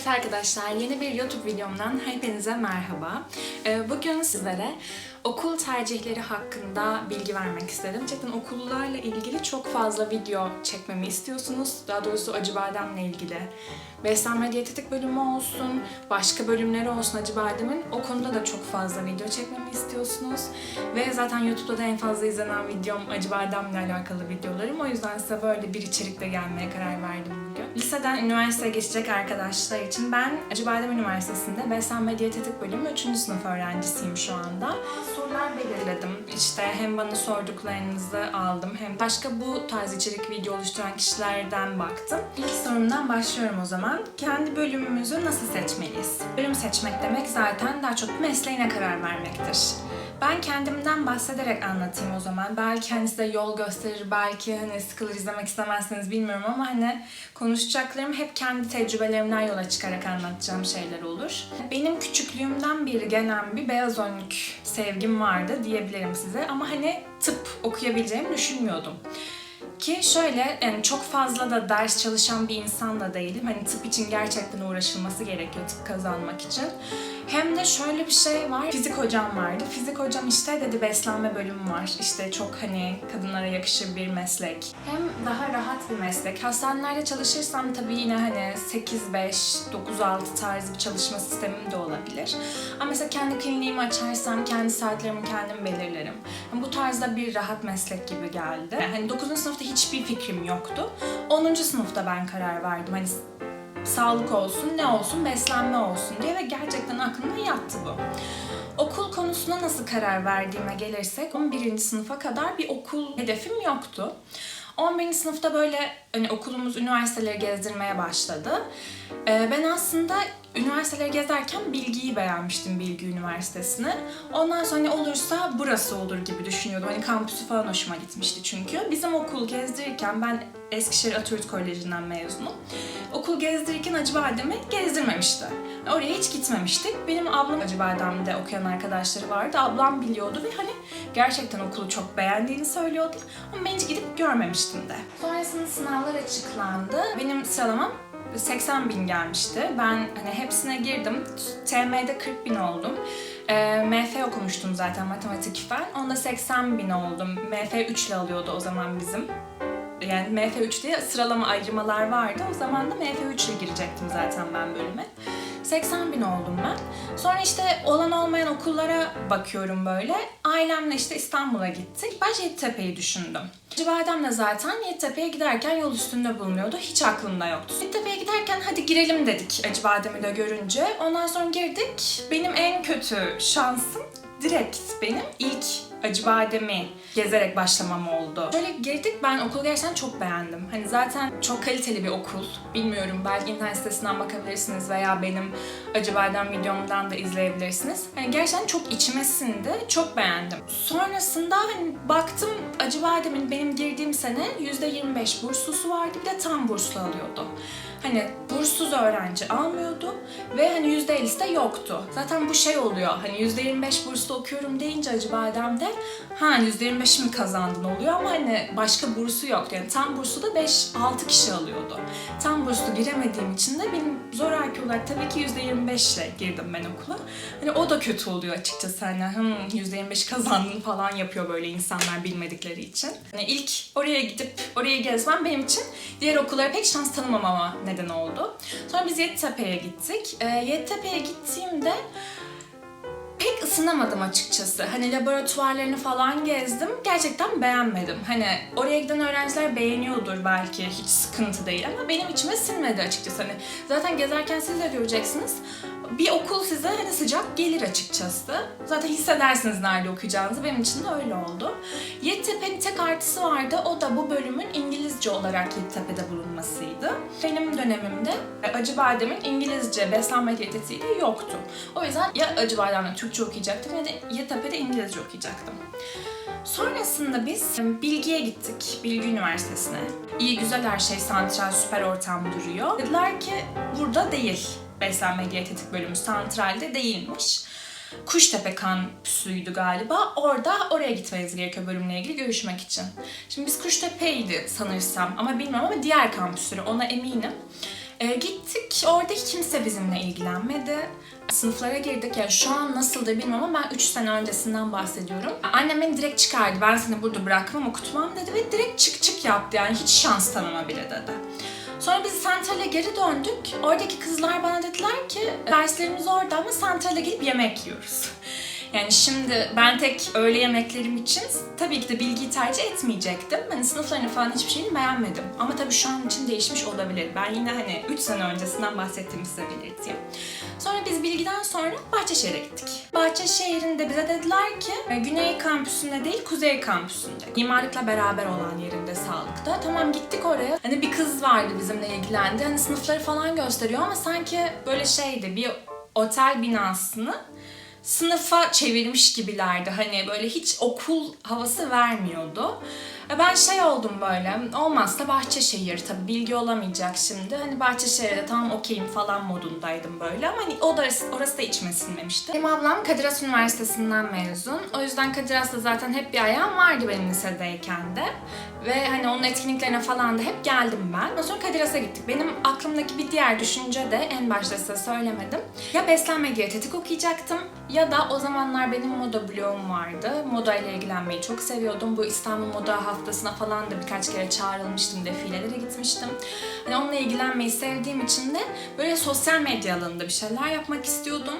Evet arkadaşlar yeni bir YouTube videomdan hepinize merhaba. Ee, Bugün sizlere okul tercihleri hakkında bilgi vermek istedim. Gerçekten okullarla ilgili çok fazla video çekmemi istiyorsunuz. Daha doğrusu Acıbadem'le ilgili. Beslenme diyetetik bölümü olsun, başka bölümleri olsun Acıbadem'in. O konuda da çok fazla video çekmemi istiyorsunuz. Ve zaten YouTube'da da en fazla izlenen videom Acıbadem'le alakalı videolarım. O yüzden size böyle bir içerikle gelmeye karar verdim bugün. Liseden üniversiteye geçecek arkadaşlar için ben Acıbadem Üniversitesi'nde Beslenme Diyetetik Bölümü 3. sınıf öğrencisiyim şu anda. Sorular belirledim. İşte hem bana sorduklarınızı aldım hem başka bu tarz içerik video oluşturan kişilerden baktım. İlk sorumdan başlıyorum o zaman. Kendi bölümümüzü nasıl seçmeliyiz? Bölüm seçmek demek zaten daha çok mesleğine karar vermektir. Ben kendimden bahsederek anlatayım o zaman. Belki hani size yol gösterir, belki hani sıkılır izlemek istemezsiniz bilmiyorum ama hani konuşacaklarım hep kendi tecrübelerimden yola çıkarak anlatacağım şeyler olur. Benim küçüklüğümden beri gelen bir beyaz önlük sevgim vardı diyebilirim size ama hani tıp okuyabileceğimi düşünmüyordum. Ki şöyle yani çok fazla da ders çalışan bir insan da değilim. Hani tıp için gerçekten uğraşılması gerekiyor tıp kazanmak için. Hem de şöyle bir şey var. Fizik hocam vardı. Fizik hocam işte dedi beslenme bölümü var. İşte çok hani kadınlara yakışır bir meslek. Hem daha rahat bir meslek. Hastanelerde çalışırsam tabii yine hani 8-5, 9-6 tarzı bir çalışma sistemim de olabilir. Ama mesela kendi kliniğimi açarsam kendi saatlerimi kendim belirlerim. Yani bu tarzda bir rahat meslek gibi geldi. Hani 9. sınıfta hiçbir fikrim yoktu. 10. sınıfta ben karar verdim. Hani sağlık olsun, ne olsun, beslenme olsun diye ve gerçekten aklıma yattı bu. Okul konusuna nasıl karar verdiğime gelirsek 11. sınıfa kadar bir okul hedefim yoktu. 11. sınıfta böyle hani okulumuz üniversiteleri gezdirmeye başladı. Ee, ben aslında üniversiteleri gezerken Bilgi'yi beğenmiştim Bilgi Üniversitesi'ni. Ondan sonra hani olursa burası olur gibi düşünüyordum. Hani kampüsü falan hoşuma gitmişti çünkü. Bizim okul gezdirirken ben Eskişehir Atatürk Koleji'nden mezunum. Okul gezdirirken Acıbadem'i gezdirmemişti. Oraya hiç gitmemiştik. Benim ablam Acıbadem'de okuyan arkadaşları vardı. Ablam biliyordu ve hani gerçekten okulu çok beğendiğini söylüyordu. Ama ben hiç gidip görmemiştim de. Sonrasında sınavlar açıklandı. Benim sıralamam 80 bin gelmişti. Ben hani hepsine girdim. TM'de 40 bin oldum. E, MF okumuştum zaten matematik fen. Onda 80 bin oldum. MF 3 ile alıyordu o zaman bizim. Yani MF3 diye sıralama ayrımalar vardı. O zaman da MF3 ile girecektim zaten ben bölüme. 80 bin oldum ben. Sonra işte olan olmayan okullara bakıyorum böyle. Ailemle işte İstanbul'a gittik. Ben Yeditepe'yi düşündüm. Acıbadem'le zaten Yeditepe'ye giderken yol üstünde bulunuyordu. Hiç aklımda yoktu. Yeditepe'ye giderken hadi girelim dedik Acıbadem'i de görünce. Ondan sonra girdik. Benim en kötü şansım direkt benim ilk Acıbadem'i gezerek başlamam oldu. Şöyle girdik ben okulu gerçekten çok beğendim. Hani zaten çok kaliteli bir okul. Bilmiyorum belki internet sitesinden bakabilirsiniz veya benim Acıbadem videomdan da izleyebilirsiniz. Hani gerçekten çok içime sindi. Çok beğendim. Sonrasında hani baktım Acıbadem'in benim girdiğim sene %25 burslusu vardı. Bir de tam burslu alıyordu. Hani burssuz öğrenci almıyordu ve hani %50'si de yoktu. Zaten bu şey oluyor. Hani %25 burslu okuyorum deyince Acıbadem'de ha %25 mi kazandın oluyor ama hani başka bursu yoktu. Yani tam burslu da 5-6 kişi alıyordu. Tam burslu giremediğim için de benim zoraki olarak tabii ki %25 ile girdim ben okula. Hani o da kötü oluyor açıkçası. Hani hmm, %25 kazandın falan yapıyor böyle insanlar bilmedikleri için. Hani ilk oraya gidip orayı gezmem benim için diğer okullara pek şans tanımamama neden oldu. Sonra biz Yeditepe'ye gittik. Ee, Yeditepe'ye gittiğimde pek ısınamadım açıkçası. Hani laboratuvarlarını falan gezdim. Gerçekten beğenmedim. Hani oraya giden öğrenciler beğeniyordur belki. Hiç sıkıntı değil ama benim içime sinmedi açıkçası. Hani zaten gezerken siz de göreceksiniz. Bir okul size hani sıcak gelir açıkçası. Zaten hissedersiniz nerede okuyacağınızı. Benim için de öyle oldu. Yeditepe'nin tek artısı vardı. O da bu bölümün İngilizce olarak Yeditepe'de bulunmasıydı. Benim dönemimde Acıbadem'in İngilizce beslenme diyetetiği de yoktu. O yüzden ya Acıbadem'de Türkçe okuyacaktım ya da Yeditepe'de İngilizce okuyacaktım. Sonrasında biz Bilgi'ye gittik, Bilgi Üniversitesi'ne. İyi güzel her şey, santral, süper ortam duruyor. Dediler ki burada değil beslenme diyetetik bölümü, santralde değilmiş. Kuştepe kampüsüydü galiba. Orada oraya gitmeniz gerekiyor bölümle ilgili görüşmek için. Şimdi biz Kuştepe'ydi sanırsam ama bilmiyorum ama diğer kampüsleri ona eminim. E, gittik, orada kimse bizimle ilgilenmedi. Sınıflara girdik. Yani şu an nasıldır bilmiyorum ama ben 3 sene öncesinden bahsediyorum. Annem beni direkt çıkardı. Ben seni burada bırakmam, okutmam dedi ve direkt çık çık yaptı. Yani hiç şans tanıma bile dedi. Sonra biz Central'e geri döndük. Oradaki kızlar bana dediler ki derslerimiz orada ama Central'e gelip yemek yiyoruz. Yani şimdi ben tek öğle yemeklerim için tabii ki de bilgiyi tercih etmeyecektim. Hani sınıflarını falan hiçbir şeyini beğenmedim. Ama tabii şu an için değişmiş olabilir. Ben yine hani 3 sene öncesinden bahsettiğimi size belirteyim. Sonra biz bilgiden sonra Bahçeşehir'e gittik. Bahçeşehir'inde bize dediler ki e, Güney kampüsünde değil Kuzey kampüsünde. Mimarlıkla beraber olan yerinde sağlıkta. Tamam gittik oraya. Hani bir kız vardı bizimle ilgilendi. Hani sınıfları falan gösteriyor ama sanki böyle şeydi bir otel binasını sınıfa çevirmiş gibilerdi. Hani böyle hiç okul havası vermiyordu. E Ben şey oldum böyle, olmazsa Bahçeşehir tabii bilgi olamayacak şimdi. Hani Bahçeşehir'de tamam okeyim falan modundaydım böyle ama hani o da orası da içime sinmemişti. Benim ablam Kadir Has Üniversitesi'nden mezun. O yüzden Kadir Has'ta zaten hep bir ayağım vardı benim lisedeyken de. Ve hani onun etkinliklerine falan da hep geldim ben. Ondan sonra Kadir Has'a gittik. Benim aklımdaki bir diğer düşünce de en başta size söylemedim. Ya beslenme diyetetik okuyacaktım ya da o zamanlar benim moda bloğum vardı. Moda ile ilgilenmeyi çok seviyordum. Bu İstanbul Moda Haftası'na falan da birkaç kere çağrılmıştım, defilelere gitmiştim. Hani onunla ilgilenmeyi sevdiğim için de böyle sosyal medya alanında bir şeyler yapmak istiyordum.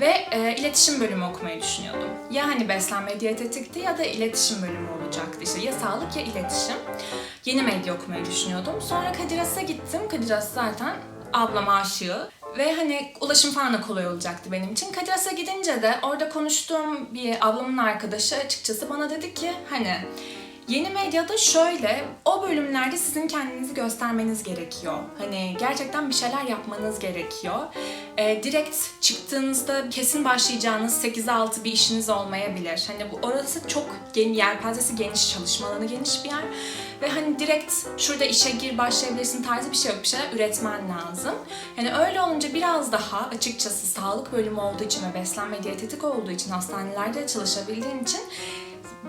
Ve e, iletişim bölümü okumayı düşünüyordum. Ya hani beslenme diyetetikti ya da iletişim bölümü olacaktı. İşte ya sağlık ya iletişim. Yeni medya okumayı düşünüyordum. Sonra Kadir Has'a gittim. Kadir Has zaten ablam aşığı. Ve hani ulaşım falan da kolay olacaktı benim için. Kadir Has'a gidince de orada konuştuğum bir ablamın arkadaşı açıkçası bana dedi ki hani Yeni medyada şöyle, o bölümlerde sizin kendinizi göstermeniz gerekiyor. Hani gerçekten bir şeyler yapmanız gerekiyor. Ee, direkt çıktığınızda kesin başlayacağınız 8'e 6 bir işiniz olmayabilir. Hani bu orası çok geniş, yelpazesi geniş, çalışma alanı geniş bir yer. Ve hani direkt şurada işe gir başlayabilirsin tarzı bir şey yok. Bir şeyler üretmen lazım. Yani öyle olunca biraz daha açıkçası sağlık bölümü olduğu için ve beslenme diyetetik olduğu için hastanelerde çalışabildiğim için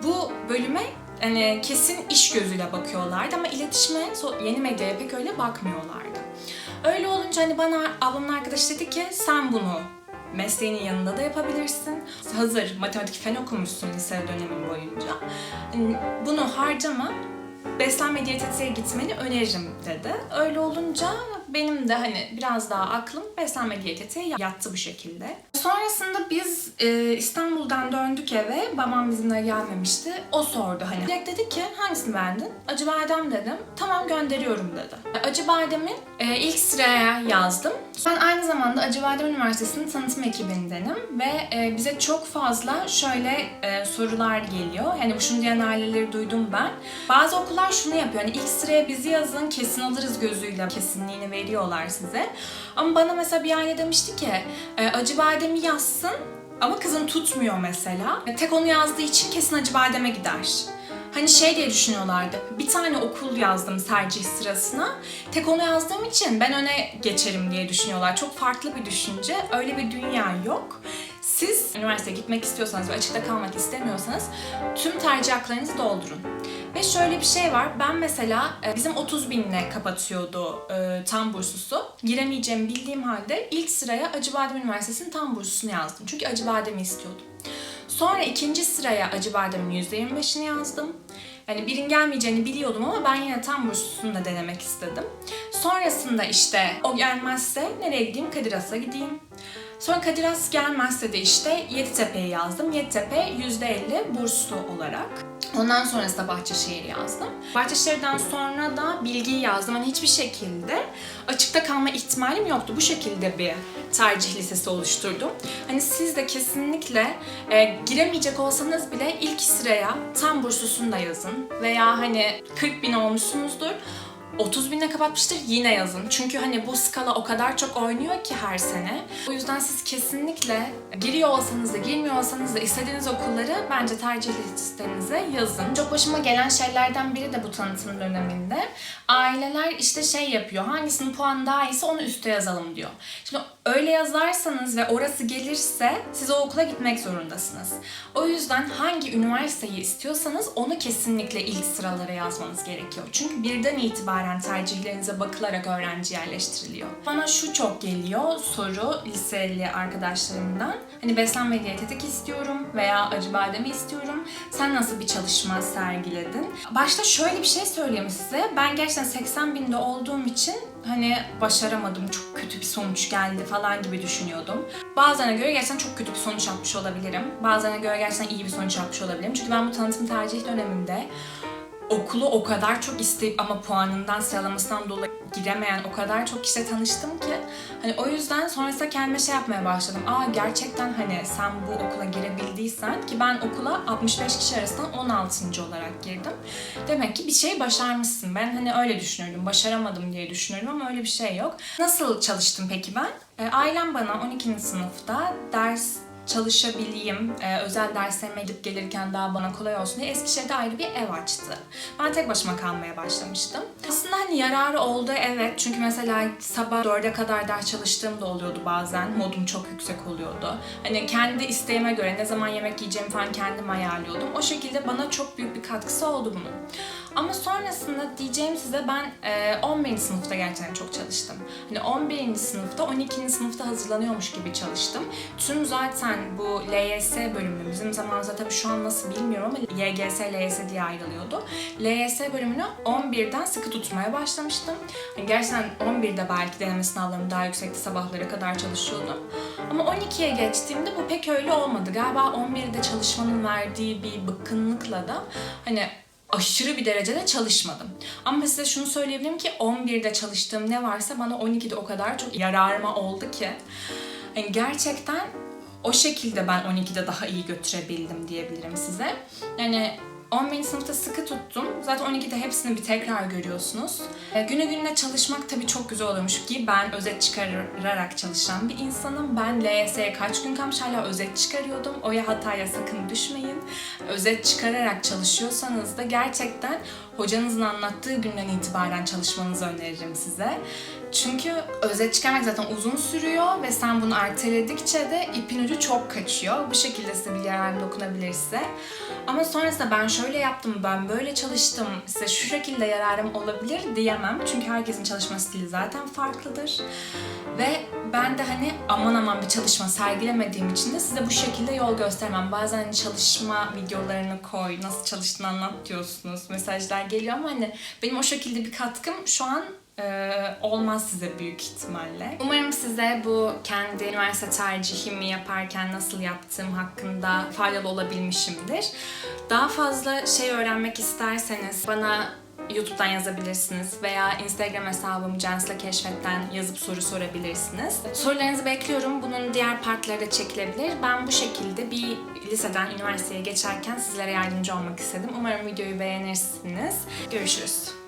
bu bölüme hani kesin iş gözüyle bakıyorlardı ama iletişime, yeni medyaya pek öyle bakmıyorlardı. Öyle olunca hani bana ablamın arkadaşı dedi ki sen bunu mesleğinin yanında da yapabilirsin. Hazır matematik fen okumuşsun lise dönemin boyunca. Hani bunu harcama, beslenme diyetetiğe gitmeni öneririm dedi. Öyle olunca benim de hani biraz daha aklım beslenme diyetetiğe yattı bu şekilde. Sonrasında biz e, İstanbul'dan döndük eve. Babam bizimle gelmemişti. O sordu hani. Direkt dedi ki hangisini beğendin? Acı badem dedim. Tamam gönderiyorum dedi. Acı bademin e, ilk sıraya yazdım. Ben aynı zamanda Acı Badem Üniversitesi'nin tanıtım ekibindenim ve e, bize çok fazla şöyle e, sorular geliyor. Yani bu şunu diyen aileleri duydum ben. Bazı okullar şunu yapıyor. Hani ilk sıraya bizi yazın kesin alırız gözüyle kesinliğini veriyorlar size. Ama bana mesela bir aile demişti ki e, Acı Badem'i yazsın ama kızın tutmuyor mesela. E, Tek onu yazdığı için kesin Acı Badem'e gider. Hani şey diye düşünüyorlardı. Bir tane okul yazdım tercih sırasına. Tek onu yazdığım için ben öne geçerim diye düşünüyorlar. Çok farklı bir düşünce. Öyle bir dünya yok. Siz üniversiteye gitmek istiyorsanız ve açıkta kalmak istemiyorsanız tüm tercih doldurun. Ve şöyle bir şey var. Ben mesela e, bizim 30 binle kapatıyordu e, tam burslusu. Giremeyeceğimi bildiğim halde ilk sıraya Acıbadem Üniversitesi'nin tam burslusunu yazdım. Çünkü Acıbadem'i istiyordum. Sonra ikinci sıraya Acıbadem'in %25'ini yazdım. Yani birin gelmeyeceğini biliyordum ama ben yine tam burslusunu da denemek istedim. Sonrasında işte o gelmezse nereye gideyim? Kadir Has'a gideyim. Sonra Kadir Has gelmezse de işte Yeditepe'yi yazdım. Yeditepe %50 burslu olarak. Ondan sonrasında Bahçeşehir yazdım. Bahçeşehir'den sonra da bilgiyi yazdım. Hani hiçbir şekilde açıkta kalma ihtimalim yoktu. Bu şekilde bir tercih listesi oluşturdum. Hani siz de kesinlikle e, giremeyecek olsanız bile ilk sıraya tam burslusunu da yazın. Veya hani 40 bin olmuşsunuzdur. 30 binle kapatmıştır yine yazın. Çünkü hani bu skala o kadar çok oynuyor ki her sene. O yüzden siz kesinlikle giriyor olsanız da girmiyor olsanız da istediğiniz okulları bence tercih listenize yazın. Çok başıma gelen şeylerden biri de bu tanıtım döneminde. Aileler işte şey yapıyor. Hangisinin puanı daha iyiyse onu üste yazalım diyor. Şimdi öyle yazarsanız ve orası gelirse siz o okula gitmek zorundasınız. O yüzden hangi üniversiteyi istiyorsanız onu kesinlikle ilk sıralara yazmanız gerekiyor. Çünkü birden itibaren itibaren tercihlerinize bakılarak öğrenci yerleştiriliyor. Bana şu çok geliyor soru liseli arkadaşlarımdan. Hani beslenme diyetetik istiyorum veya acı bademi istiyorum. Sen nasıl bir çalışma sergiledin? Başta şöyle bir şey söyleyeyim size. Ben gerçekten 80 binde olduğum için hani başaramadım, çok kötü bir sonuç geldi falan gibi düşünüyordum. Bazılarına göre gerçekten çok kötü bir sonuç yapmış olabilirim. Bazılarına göre gerçekten iyi bir sonuç yapmış olabilirim. Çünkü ben bu tanıtım tercih döneminde okulu o kadar çok isteyip ama puanından sıralamasından dolayı giremeyen o kadar çok kişiyle tanıştım ki hani o yüzden sonrasında kendime şey yapmaya başladım. Aa gerçekten hani sen bu okula girebildiysen ki ben okula 65 kişi arasından 16. olarak girdim. Demek ki bir şey başarmışsın. Ben hani öyle düşünürdüm. Başaramadım diye düşünürdüm ama öyle bir şey yok. Nasıl çalıştım peki ben? E, ailem bana 12. sınıfta ders çalışabileyim, e, özel derslerime gidip gelirken daha bana kolay olsun diye Eskişehir'de ayrı bir ev açtı. Ben tek başıma kalmaya başlamıştım. Aslında hani yararı oldu evet. Çünkü mesela sabah 4'e kadar ders çalıştığım da oluyordu bazen. Modum çok yüksek oluyordu. Hani kendi isteğime göre ne zaman yemek yiyeceğimi falan kendim ayarlıyordum. O şekilde bana çok büyük bir katkısı oldu bunun. Ama sonrasında diyeceğim size ben e, 11. sınıfta gerçekten çok çalıştım. Hani 11. sınıfta 12. sınıfta hazırlanıyormuş gibi çalıştım. Tüm zaten bu LYS bölümü bizim zamanımızda tabii şu an nasıl bilmiyorum ama YGS, LYS diye ayrılıyordu. LYS bölümünü 11'den sıkı tutmaya başlamıştım. Hani gerçekten 11'de belki deneme sınavlarım daha yüksekti sabahlara kadar çalışıyordum. Ama 12'ye geçtiğimde bu pek öyle olmadı. Galiba 11'de çalışmanın verdiği bir bıkkınlıkla da hani aşırı bir derecede çalışmadım. Ama size şunu söyleyebilirim ki 11'de çalıştığım ne varsa bana 12'de o kadar çok yararıma oldu ki. Yani gerçekten o şekilde ben 12'de daha iyi götürebildim diyebilirim size. Yani 11. sınıfta sıkı tuttum. Zaten 12'de hepsini bir tekrar görüyorsunuz. E, günü gününe çalışmak tabii çok güzel oluyormuş ki ben özet çıkararak çalışan bir insanım. Ben LYS'ye kaç gün kalmış hala özet çıkarıyordum. Oya hataya sakın düşmeyin. Özet çıkararak çalışıyorsanız da gerçekten hocanızın anlattığı günden itibaren çalışmanızı öneririm size. Çünkü özet çıkarmak zaten uzun sürüyor ve sen bunu erteledikçe de ipin ucu çok kaçıyor. Bu şekilde size bir yarar dokunabilir size. Ama sonrasında ben şöyle yaptım, ben böyle çalıştım, size şu şekilde yararım olabilir diyemem. Çünkü herkesin çalışma stili zaten farklıdır. Ve ben de hani aman aman bir çalışma sergilemediğim için de size bu şekilde yol göstermem. Bazen hani çalışma videolarını koy, nasıl çalıştığını anlat diyorsunuz, mesajlar geliyor ama hani benim o şekilde bir katkım şu an e, olmaz size büyük ihtimalle. Umarım size bu kendi üniversite tercihimi yaparken nasıl yaptığım hakkında faydalı olabilmişimdir. Daha fazla şey öğrenmek isterseniz bana YouTube'dan yazabilirsiniz veya Instagram hesabım Censle Keşfet'ten yazıp soru sorabilirsiniz. Sorularınızı bekliyorum. Bunun diğer partları da çekilebilir. Ben bu şekilde bir liseden üniversiteye geçerken sizlere yardımcı olmak istedim. Umarım videoyu beğenirsiniz. Görüşürüz.